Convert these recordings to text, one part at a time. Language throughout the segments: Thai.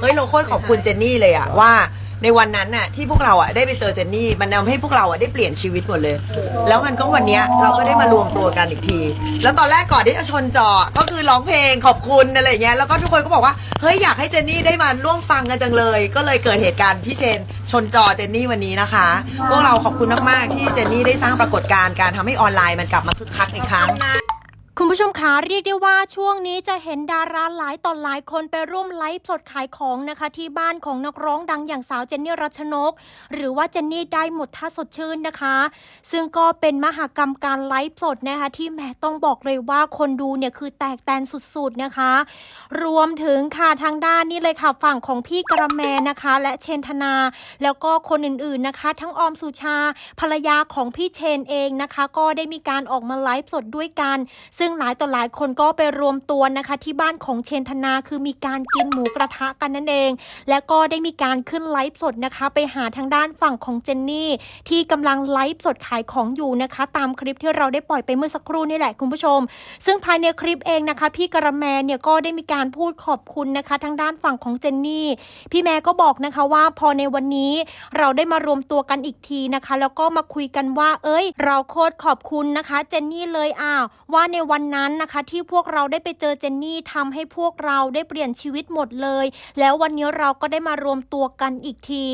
เฮ้ยเราโคตรขอบคุณเจนนี่เลยอะว่าในวันนั้นน่ะที่พวกเราอะได้ไปเจอเจนนี่ มันทำให้พวกเราอะได้เปลี่ยนชีวิตหมดเลย แล้วมันก็วันเนี้ยเราก็ได้มารวมตัวกันอีกที แล้วตอนแรกก่อนที่จะชนจอก็คือร้องเพลงขอบคุณอะไรอย่างเงี้ยแล้วก็ทุกคนก็บอกว่าเฮ้ยอยากให้เจนนี่ได้มาร่วมฟังกันจังเลย ก็เลยเกิดเหตุการณ์พี่เชนชนจอเจนนี่วันนี้นะคะ พวกเราขอบคุณมากๆที่เจนนี่ได้สร้างปรากฏการณ์การทำให้ออนไลน์มันกลับมาคึกคักอีกครั้ง คุณผู้ชมคะเรียกได้ว่าช่วงนี้จะเห็นดาราหลายต่อหลายคนไปร่วมไลฟ์สดขายของนะคะ ที่บ้านของนักร้องดังอย่างสาวเจนนี่รัชนก หรือว่าเจนนี่ได้หมดท่าสดชื่นนะคะ ซึ่งก็เป็นมหากรรมการไลฟ์สดนะคะที่แหมต้องบอกเลยว่าคนดูเนี่ยคือแตกแตนสุดๆนะคะ รวมถึงค่ะทางด้านนี่เลยค่ะฝั่งของพี่กระแมนะคะ และเชนธนา แล้วก็คนอื่นๆนะคะ ทั้งออมสุชาภรรยาของพี่เชนเองนะคะ ก็ได้มีการออกมาไลฟ์สดด้วยกันซึ่งงหลายต่อหลายคนก็ไปรวมตัวนะคะ ที่บ้านของเชนธนาคือมีการกินหมูกระทะกันนั่นเอง และก็ได้มีการขึ้นไลฟ์สดนะคะ ไปหาทางด้านฝั่งของเจนนี่ที่กำลังไลฟ์สดขายของอยู่นะคะ ตามคลิปที่เราได้ปล่อยไปเมื่อสักครู่นี่แหละคุณผู้ชม ซึ่งภายในคลิปเองนะคะ พี่กระแมเนี่ยก็ได้มีการพูดขอบคุณนะคะ ทางด้านฝั่งของเจนนี่พี่แม่ก็บอกนะคะว่าพอในวันนี้เราได้มารวมตัวกันอีกทีนะคะ แล้วก็มาคุยกันว่า เอ้ย เราโคตรขอบคุณนะคะ เจนนี่เลยอ้าวว่าในวันันนั้นนะคะที่พวกเราได้ไปเจอเจนนี่ทำให้พวกเราได้เปลี่ยนชีวิตหมดเลย แล้ววันนี้เราก็ได้มารวมตัวกันอีกที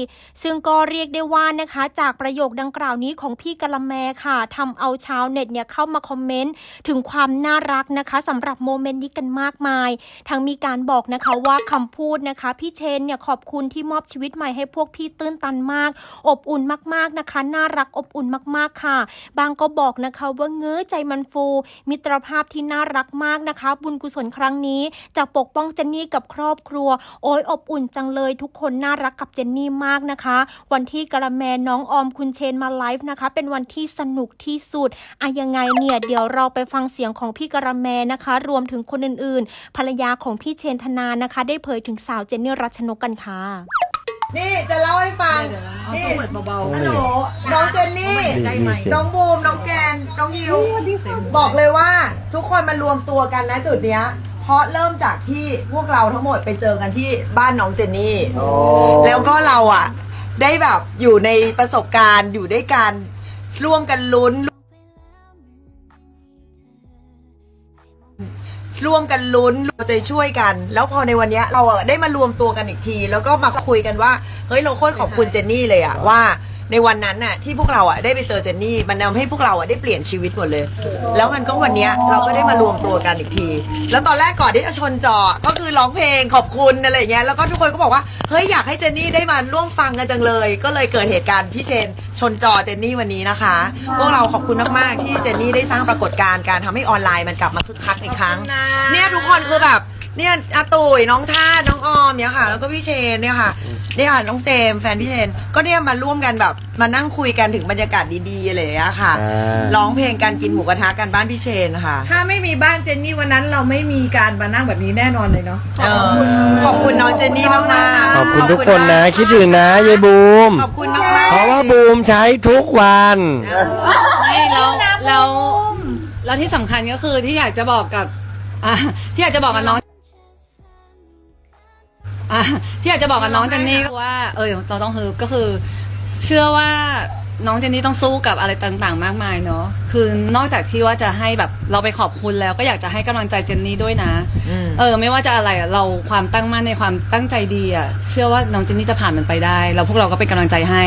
ซึ่งก็เรียกได้ว่านะคะ จากประโยคดังกล่าวนี้ของพี่กะละแมค่ะทำเอาชาวเน็ตเนี่ยเข้ามาคอมเมนต์ถึงความน่ารักนะคะสำหรับโมเมนต์นี้กันมากมายทั้งมีการบอกนะคะว่าคำพูดนะคะ พี่เชนเนี่ยขอบคุณที่มอบชีวิตใหม่ให้พวกพี่ตื้นตันมาก อบอุ่นมากๆนะคะ น่ารักอบอุ่นมากๆค่ะ บางก็บอกนะคะว่าเงื้อใจมันฟูมิตรภาพที่น่ารักมากนะคะ บุญกุศลครั้งนี้จะปกป้องเจนนี่กับครอบครัว โอ้ยอบอุ่นจังเลยทุกคนน่ารักกับเจนนี่มากนะคะ วันที่กระแมน้องออมคุณเชนมาไลฟ์นะคะ เป็นวันที่สนุกที่สุดอะยังไงเนี่ยเดี๋ยวเราไปฟังเสียงของพี่กระแมนะคะ รวมถึงคนอื่นๆ ภรรยาของพี่เชนธนานะคะ ได้เผยถึงสาวเจนนี่รัชนกกันค่ะนี่จะ นี่เปิดเบาฮัลโหลน้องเจนนี่ๆได้ไหมน้องบูม น้องแกน น้องยิว บอกเลยว่าทุกคนมารวมตัวกันนะจุดเนี้ย เพราะเริ่มจากที่พวกเราทั้งหมดไปเจอกันที่บ้านน้องเจนนี่ แล้วก็เราอะ ได้แบบอยู่ในประสบการณ์อยู่ด้วยกันร่วมกันลุ้น ร่วมกันลุ้นเราจะช่วยกัน แล้วพอในวันเนี้ยเราอะได้มารวมตัวกันอีกที แล้วก็มาคุยกันว่าเฮ้ยเราโคตรขอบคุณเจนนี่เลยอะว่า ในวันนั้นน่ะที่พวกเราอะได้ไปเจอเจนนี่มันทำให้พวกเราอะได้เปลี่ยนชีวิตหมดเลย แล้วมันก็วันเนี้ยเราก็ได้มารวมตัวกันอีกที แล้วตอนแรกก่อนที่จะชนจอก็คือร้องเพลงขอบคุณอะไรอย่างเงี้ยแล้วก็ทุกคนก็บอกว่าเฮ้ยอยากให้เจนนี่ได้มาร่วมฟังกันจังเลย ก็เลยเกิดเหตุการณ์พี่เชนชนจอเจนนี่วันนี้นะคะ พวกเราขอบคุณมากๆที่เจนนี่ได้สร้างปรากฏการณ์การทำให้ออนไลน์มันกลับมาคึกคักอีกครั้งเนี่ยทุกคนคือแบบ เนี่ยอาตุยน้องท่าน้องออมเนี่ยค่ะ แล้วก็พี่เชนเนี่ยค่ะเนี่ยค่ะน้องเจมส์แฟนพี่เชน ก็เนี่ยมาร่วมกันแบบมานั่งคุยกันถึงบรรยากาศดีๆอะไรอย่างเลยอะค่ะอ่า ร้องเพลงกันกินหมูกระทะกันบ้านพี่เชนค่ะ ถ้าไม่มีบ้านเจนนี่วันนั้นเราไม่มีการมานั่งแบบนี้แน่นอนเลยเนาะ เออขอบคุณน้องเจนนี่มากๆขอบคุณทุกคนนะ คิดถึงนะยายบูม ขอบคุณมากๆเพราะว่าบูมใช้ทุกวัน ไม่แล้วแล้วแล้วที่สำคัญก็คือที่อยากจะบอกกับอะที่อยากจะบอกกับน้อง อะที่อยากจะบอกกับน้องเจนนี่ก็ว่า เออเราต้องฮึบก็คือ เชื่อว่าน้องเจนนี่ต้องสู้กับอะไรต่างๆ มากมายเนาะคือนอกจากที่ว่าจะให้แบบเราไปขอบคุณแล้วก็อยากจะให้กำลังใจเจนนี่ด้วยนะ อืม เออไม่ว่าจะอะไรอะเราความตั้งมั่นในความตั้งใจดีอะเชื่อว่าน้องเจนนี่จะผ่านมันไปได้ แล้วพวกเราก็เป็นกำลังใจให้